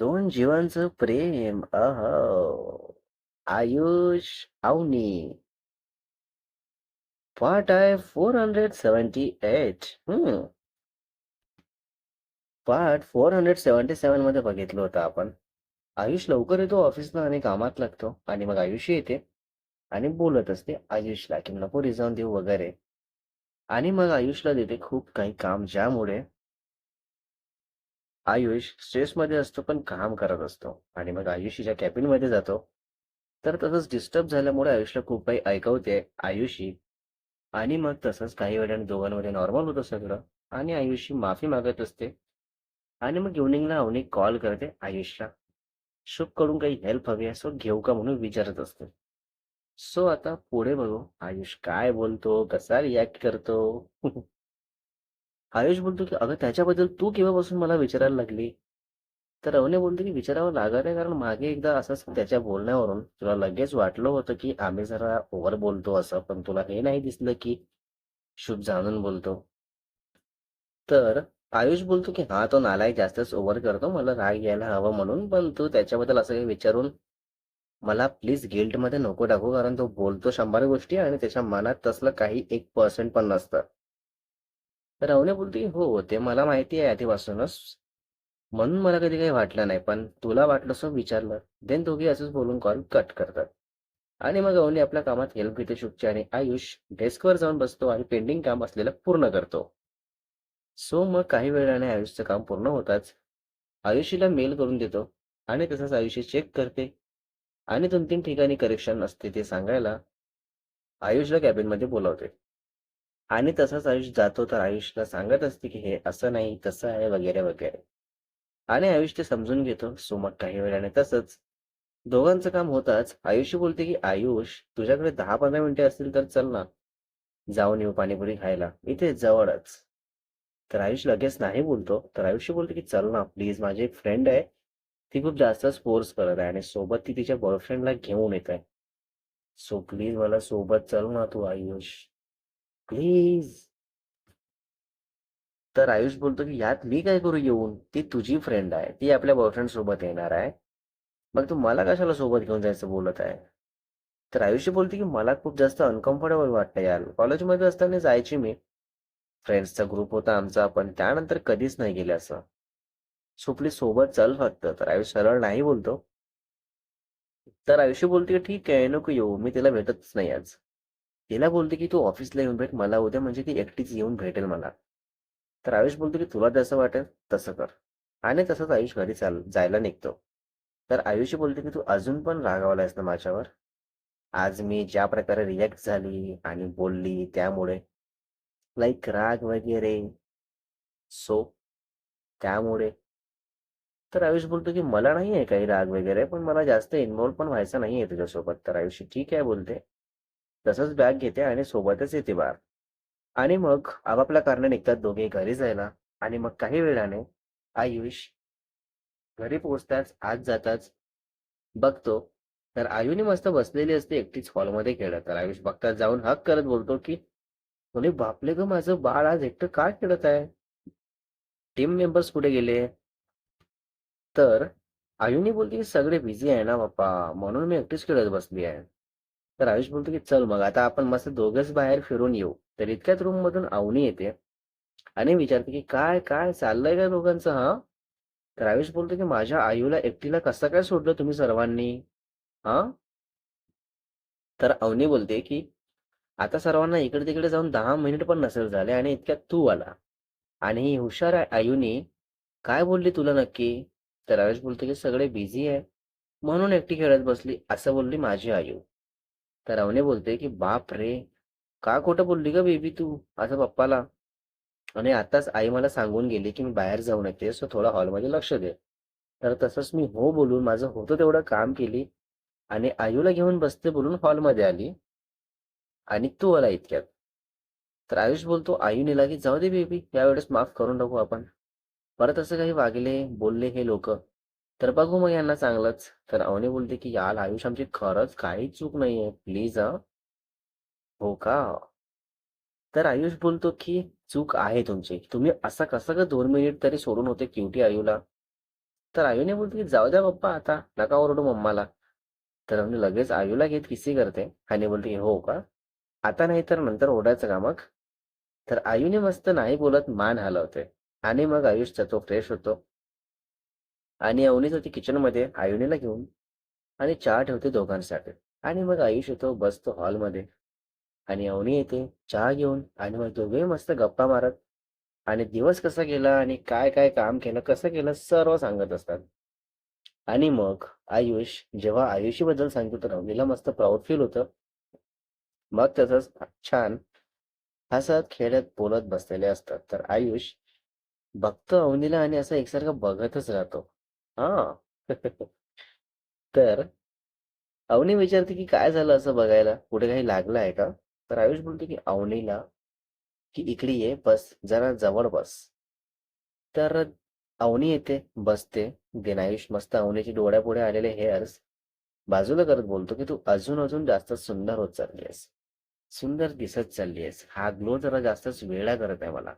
दोन जीवांचं प्रेम अहो. आयुष अवनी. पार्ट आहे four hundred seventy eight part four hundred seventy सेवनमध्ये बघितलं होतं आपण. आयुष लवकर येतो ऑफिसला आणि कामात लागतो आणि मग आयुष येते आणि बोलत असते आयुषला की नको रिझाऊन देऊ वगैरे. आणि मग आयुषला देते खूप काही काम ज्यामुळे आयुष स्ट्रेसमध्ये असतो पण काम करत असतो. आणि मग आयुषीच्या कॅबिनमध्ये जातो तर तसंच डिस्टर्ब झाल्यामुळे आयुषला खूप काही ऐकवते आयुषी आणि मग तसंच काही वेळाने दोघांमध्ये नॉर्मल होतं सगळं. आणि आयुषी माफी मागत असते. आणि मग इव्हनिंगला अवनी कॉल करते आयुषला शुभकडून काही हेल्प हवी आहे घेऊ का म्हणून विचारत असते. सो आता पुढे बघू आयुष काय बोलतो कसा रिॲक्ट करतो. आयुष बोलतो की अगं त्याच्याबद्दल तू केव्हापासून मला विचारायला लागली? तर रवने बोलतो की विचारावं लागत आहे कारण मागे एकदा असंच त्याच्या बोलण्यावरून तुला लगेच वाटलं होतं की आम्ही जरा ओव्हर बोलतो असं पण तुला हे नाही दिसलं की शुभ जाणून बोलतो. तर आयुष बोलतो की हा तो नालायक जास्तच ओव्हर करतो मला राग यायला हवं म्हणून पण तू त्याच्याबद्दल असं काही विचारून मला प्लीज गिल्टमध्ये नको टाकू कारण तो बोलतो शंभर गोष्टी आणि त्याच्या मनात तसलं काही एक पर्सेंट पण नसतं. तर बोलते हो ते मला माहिती आहे आधीपासूनच. म्हणून मला कधी काही वाटलं नाही पण तुला वाटलं सो विचारलं देन दोघे असंच बोलून कॉल कट करतात. आणि मग अवनी आपल्या कामात हेल्प घेते शुभचे आणि आयुष डेस्कवर जाऊन बसतो आणि पेंडिंग काम असलेलं पूर्ण करतो. सो मग काही वेळाने आयुषचं काम पूर्ण होताच. आयुषीला मेल करून देतो आणि तसंच आयुषी चेक करते. आणि दोन तीन ठिकाणी करेक्शन असते ते सांगायला आयुषला कॅबिनमध्ये बोलावते. आणि तसाच आयुष जातो तर आयुषला सांगत असते की हे असं नाही तसं आहे वगैरे वगैरे. आणि आयुष ते समजून घेतो सो मग काही वेळाने तसंच. दोघांचं काम होताच. आयुष्य बोलते की आयुष तुझ्याकडे दहा पंधरा मिनिटे असतील तर चल ना. जाऊन येऊ पाणीपुरी खायला. इथे जवळच. तर आयुष लगेच नाही बोलतो. तर आयुष्य बोलते की चल ना प्लीज माझी एक फ्रेंड आहे. ती खूप जास्त स्पोर्ट्स करत आहे आणि सोबत ती तिच्या बॉयफ्रेंडला घेऊन येत आहे. सो प्लीज मला सोबत चल ना तू आयुष. प्लीज. तर आयुष बोलतो की यात मी काय करू येऊन? ती तुझी फ्रेंड आहे. ती आपल्या बॉयफ्रेंड सोबत येणार आहे. मग तू मला कशाला सोबत घेऊन जायचं बोलत आहे? तर आयुष्य बोलते की मला खूप जास्त अनकम्फर्टेबल वाटतं यार. कॉलेजमध्ये असताना जायची मी. फ्रेंड्सचा ग्रुप होता आमचा पण त्यानंतर कधीच नाही गेले असं. सो सोबत चल फक्त. तर आयुष सरळ नाही बोलतो. तर आयुष्य बोलते की ठीक आहे नको येऊ. मी तिला भेटतच नाही आज. तिला बोलते की तू ऑफिसला येऊन भेट मला उद्या म्हणजे ती एकटीच येऊन भेटेल मला. तर आयुष बोलतो की तुला जसं वाटेल तसं कर. आणि तसंच आयुष घरी चाल जायला निघतो. तर आयुष्य बोलते की तू अजून पण रागावलायस ना माझ्यावर? आज मी ज्या प्रकारे रिॲक्ट झाली आणि बोलली त्यामुळे. लाईक राग वगैरे. सो त्यामुळे. तर आयुष बोलतो की मला नाही आहे काही राग वगैरे पण मला जास्त इन्व्हॉल्व पण व्हायचं नाही आहे तुझ्यासोबत. तर आयुष्य ठीक आहे बोलते. तसंच बॅग घेते आणि सोबतच येते बार आणि मग आपापल्या कारण निघतात दोघे घरी जायला आणि मग काही वेळाने आयुष घरी पोहोचताच आज जाताच बघतो. तर आयुनी मस्त बसलेली असते एकटीच हॉलमध्ये खेळत. तर आयुष बघताच जाऊन हक करत बोलतो की कोणी बापले ग माझं बाळ आज एकटं काय खेळत आहे? टीम मेंबर्स कुठे गेले? तर आयुनी बोलते की सगळे बिझी आहे ना बाप्पा म्हणून मी एकटीच खेळत बसली आहे. तर आयुष बोलतो की चल मग आता आपण मस्त दोघंच बाहेर फिरून येऊ. तर इतक्यात रूम मधून अवनी येते आणि विचारते की काय काय चाललंय का दोघांचं हा? तर आयुष बोलतो की माझ्या आईला एकटीला कसं काय सोडलं तुम्ही सर्वांनी हा? तर अवनी बोलते की आता सर्वांना इकडे तिकडे जाऊन दहा मिनिट पण नसेल झाले आणि इतक्यात तू आला आणि ही हुशार आहे आयुनी काय बोलली तुला नक्की? तर आयुष बोलतो की सगळे बिझी आहे म्हणून एकटी खेळत बसली असं बोलली माझी आयू तर अवने बोलते की बाप रे! का खोटं बोलली का बेबी तू? असं पप्पाला. आणि आताच आई मला सांगून गेली की मी बाहेर जाऊन येते सो थोडा हॉलमध्ये लक्ष दे. तर तसंच मी हो बोलून माझं होतं तेवढं काम केली आणि आयूला घेऊन बसते बोलून हॉलमध्ये आली. आणि तू आला इतक्यात. तर आयुष बोलतो आयुनीला की जाऊ दे बेबी यावेळेस माफ करून टाकू आपण. परत असं काही वागले बोलले हे लोक. तर बघू मग यांना चांगलंच. तर अवनी बोलते की यार आयुष आमची खरंच काही चूक नाहीये. प्लीज हा. हो का? तर आयुष बोलतो की चूक आहे तुमची. तुम्ही असं कसं का दोन मिनिट तरी सोडून होते क्युटी आयूला? तर आयूने बोलतो की जाऊ द्या पप्पा आता. नका ओरडू मम्माला. तर अवनी लगेच आयूला घेत किस्सी करते आणि बोलते की हो का? आता नाही तर नंतर ओढायचं का मग? तर आयूने मस्त नाही बोलत मान हलवते आणि मग आयुष तो फ्रेश होतो. आणि अवनी होती किचनमध्ये आयुनीला घेऊन आणि चहा ठेवते दोघांसाठी. आणि मग आयुष येतो बसतो हॉलमध्ये. आणि अवनी येते चहा घेऊन आणि मग दोघे मस्त गप्पा मारत आणि दिवस कसा गेला आणि काय काय काम केलं कसं केलं सर्व सांगत असतात. आणि मग आयुष जेव्हा आयुषीबद्दल सांगतो तर अवनीला मस्त प्राऊड फील होतं. मग तसंच छान हसत खेळत बोलत बसलेले असतात. तर आयुष बघतो अवनीला आणि असं एकसारखं बघतच राहतो. हा. तर अवनी विचारते की काय झालं असं बघायला? कुठे काही लागलं आहे का? तर आयुष बोलतो की अवनीला की इकडे ये बस जरा जवळ बस. तर अवनी येते बसते. देन आयुष मस्त डोळ्या डोळ्यापुढे आलेले हेअर्स बाजूला करत बोलतो की तू अजून अजून जास्त सुंदर होत चालली आहेस सुंदर दिसत चालली आहेस हा ग्लो जरा जास्तच वेळा करत आहे मला.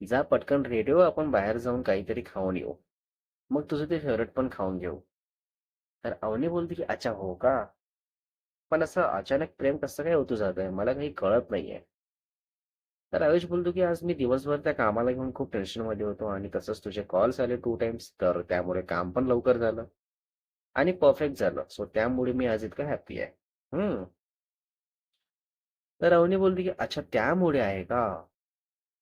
जा पटकन रेडिओ आपण बाहेर जाऊन काहीतरी खाऊन येऊ. मग तुझं ते फेवरेट पण खाऊन घेऊ. तर अवनी बोलते की अच्छा हो का? पण असं अचानक प्रेम कसं काय होतं जात आहे मला काही कळत नाहीये. तर आयुष बोलतो की आज मी दिवसभर त्या कामाला घेऊन खूप टेन्शनमध्ये होतो आणि तसंच तुझे कॉल्स आले टू टाइम्स तर त्यामुळे काम पण लवकर झालं आणि परफेक्ट झालं. सो त्यामुळे मी आज इतकं हॅप्पी आहे. हम्म. तर अवनी बोलते की अच्छा त्यामुळे आहे का?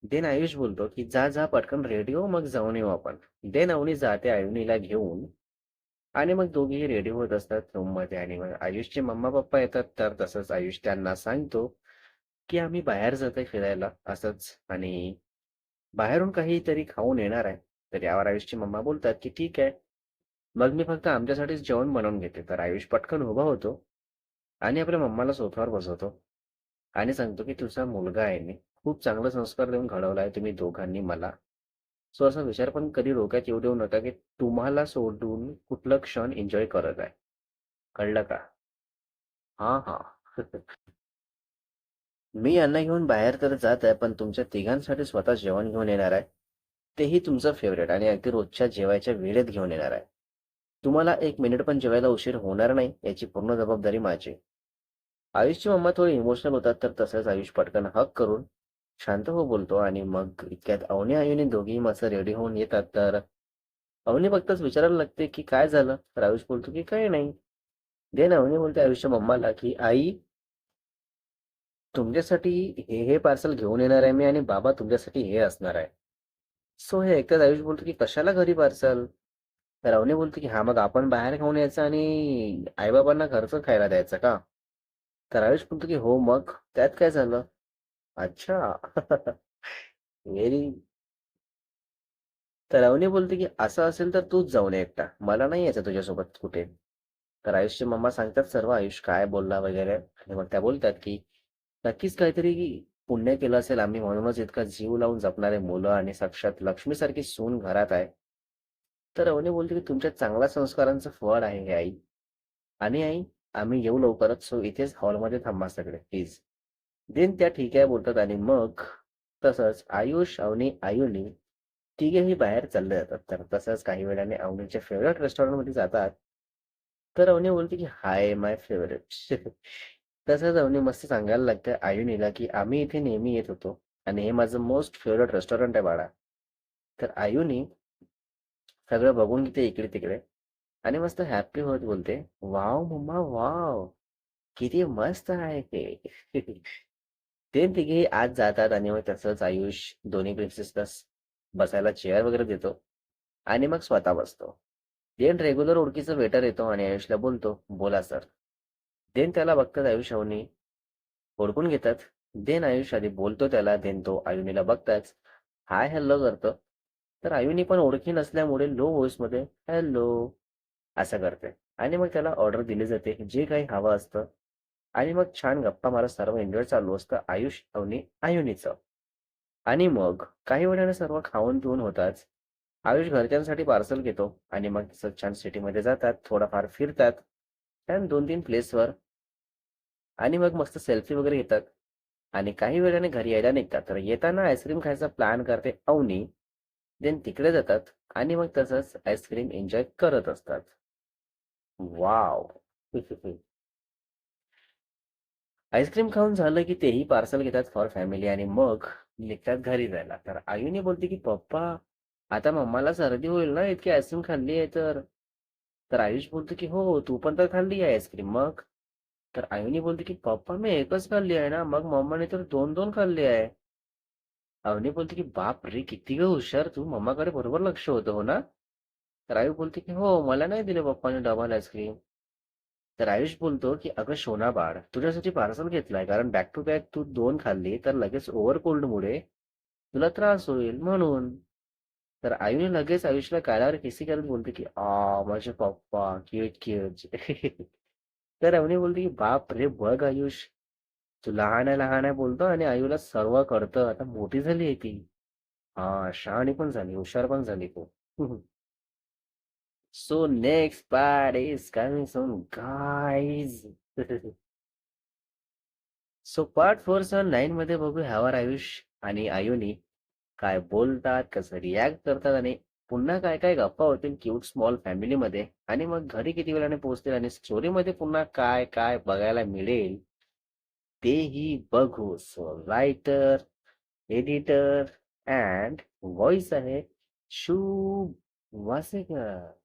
देन आयुष बोलतो की जा जा पटकन रेडिओ मग जाऊन येऊ आपण. देन अवनी जाते आयुनीला घेऊन. आणि मग दोघेही रेडी होत असतात रूममध्ये आणि मग आयुषचे मम्मा पप्पा येतात तर तसंच आयुष त्यांना सांगतो की आम्ही बाहेर जातोय फिरायला असंच. आणि बाहेरून काहीतरी खाऊन येणार आहे. तर यावर आयुषची मम्मा बोलतात की ठीक आहे. मग मी फक्त आमच्यासाठीच जेवण बनवून घेते. तर आयुष पटकन उभा होतो आणि आपल्या मम्माला सोफ्यावर बसवतो आणि सांगतो की तुझा मुलगा आहे मी खूप चांगला संस्कार देऊन घडवला आहे तुम्ही दोघांनी मला. सो असा विचार पण कधी डोक्यात येऊ देऊ नका की तुम्हाला सोडून कुठलं क्षण एन्जॉय करत आहे. कळलं का? हा हा. मी यांना घेऊन बाहेर तर जात आहे पण तुमच्या तिघांसाठी स्वतः जेवण घेऊन येणार आहे. तेही तुमचं फेवरेट आणि अगदी रोजच्या जेवायच्या वेळेत घेऊन येणार आहे. तुम्हाला एक मिनिट पण जेवायला उशीर होणार नाही याची पूर्ण जबाबदारी माझी. आयुषची मम्मा थोडी इमोशनल होतात तर तसंच आयुष पटकन हक करून शांत हो बोलतो आणि मग इतक्यात अवनी आयुने दोघेही मस्त रेडी होऊन येतात. तर अवनी फक्तच विचारायला लागते की काय झालं? तर आयुष बोलतो की काही नाही. देन अवनी बोलते आयुष्य मम्माला की आई तुमच्यासाठी हे हे पार्सल घेऊन येणार आहे मी आणि बाबा तुमच्यासाठी हे असणार आहे. सो हे ऐकताच आयुष बोलतो की कशाला घरी पार्सल तर अवनी बोलते की हा मग आपण बाहेर खाऊन यायचं आणि आईबाबांना घरचं खायला द्यायचं का? तर आयुष बोलतो की हो मग त्यात काय झालं? अच्छा. व्हेरी तर अवनी बोलते की असं असेल तर तूच जाऊन ये एकटा. मला नाही यायचं तुझ्यासोबत कुठे. तर आयुषचे मम्मा सांगतात सर्व आयुष काय बोलला वगैरे? आणि मग त्या बोलतात की नक्कीच काहीतरी पुण्य केलं असेल आम्ही म्हणूनच इतका जीव लावून जपणारे मुलं आणि साक्षात लक्ष्मीसारखी सून घरात आहे. तर अवनी बोलते की तुमच्या चांगल्या संस्कारांचं फळ आहे हे आई. आणि आई आम्ही येऊ लवकरच. सो इथेच हॉलमध्ये थांबा सगळे प्लीज. दिन त्या ठीक आहे बोलतात आणि मग तसंच आयुष अवनी आयुनी तिघेही बाहेर चालले जातात. तर तसंच काही वेळाने अवनीच्या फेवरेट रेस्टॉरंटमध्ये जातात. तर अवनी बोलते की हाय माय फेवरेट तसंच अवनी मस्त सांगायला लागतं आयुनीला की आम्ही इथे नेहमी येत होतो आणि हे माझं मोस्ट फेवरेट रेस्टॉरंट आहे बाळा. तर आयुनी सगळं बघून घेते इकडे तिकडे आणि मस्त हॅपी होत बोलते. Wow mama wow. किती मस्त आहे ते. ते तिघे आत जातात आणि मग तसंच आयुष दोन्ही प्रिन्सेसला बसायला चेअर वगैरे देतो. आणि मग स्वतः बसतो. देन रेग्युलर ओळखीचा वेटर येतो आणि आयुषला बोलतो बोला सर देन त्याला बघतात आयुष अवनी. ओळखून घेतात. देन आयुष आधी बोलतो त्याला देन तो आयुनीला बघताच. हाय हॅलो करतो. तर आयुनी पण ओळखी नसल्यामुळे लो मध्ये हॅलो असं करते. आणि मग त्याला ऑर्डर दिली जाते. जे काही हवं असतं आणि मग छान गप्पा मारत सर्व एन्जॉय चालू असतं आयुष अवनी आयुनीचं. आणि मग काही वेळाने सर्व खाऊन पिऊन होताच आयुष घरच्यांसाठी पार्सल घेतो आणि मग तसं छान सिटीमध्ये जातात थोडाफार फिरतात. छान दोन तीन प्लेसवर. आणि मग मस्त सेल्फी वगैरे घेतात. आणि काही वेळाने घरी यायला निघतात. तर येताना आईस्क्रीम खायचा प्लॅन करते अवनी. देन तिकडे जातात आणि मग तसंच आईस्क्रीम एन्जॉय करत असतात. वाव! आईस्क्रीम खाऊन झालं की तेही पार्सल घेतात फॉर फॅमिली आणि मग निघतात घरी जायला. तर आईने बोलते की पप्पा आता मम्माला सर्दी होईल ना इतकी आईस्क्रीम खाल्ली आहे तर. तर आयुष बोलतो की हो, हो तू पण तर खाल्ली आहे आईस्क्रीम मग? तर आईने बोलते की पप्पा मी एकच खाल्ली आहे ना मग मम्माने तर दोन दोन खाल्ली आहे. अवनी बोलते की बाप रे किती ग हुशार तू मम्माकडे बरोबर लक्ष होतं हो ना? तर आयु बोलते की हो मला नाही दिले पप्पाने डबल आईस्क्रीम तर आयुष बोलतो की अगं शोना बाळ तुझ्यासाठी पार्सल घेतलाय कारण बॅक टू बॅक तू दोन खाल्ली तर लगेच ओव्हर कोल्ड मुळे तुला त्रास होईल म्हणून. तर आयुने लगेच आयुषला कानावर किसी करत बोलते की आ माझे पप्पा क्यूट क्यूट तर अवनी बोलते की बाप रे बघ आयुष तू लहान आहे लहान आहे बोलतो आणि आयुला सर्व कळतं आता मोठी झाली आहे ती. हा शहाणी पण झाली हुशार पण झाली तू. So next part is coming soon, guys so part four sun nine मध्ये बघू ह्यावर आयुष आणि आयुनी काय बोलतात कसं रिॲक्ट करतात आणि पुन्हा काय काय गप्पा होतील क्यूट स्मॉल फॅमिलीमध्ये आणि मग घरी किती वेळाने पोहोचतील आणि स्टोरीमध्ये पुन्हा काय काय बघायला मिळेल तेही बघू. So writer editor and voice आहे शुभ वासेकर.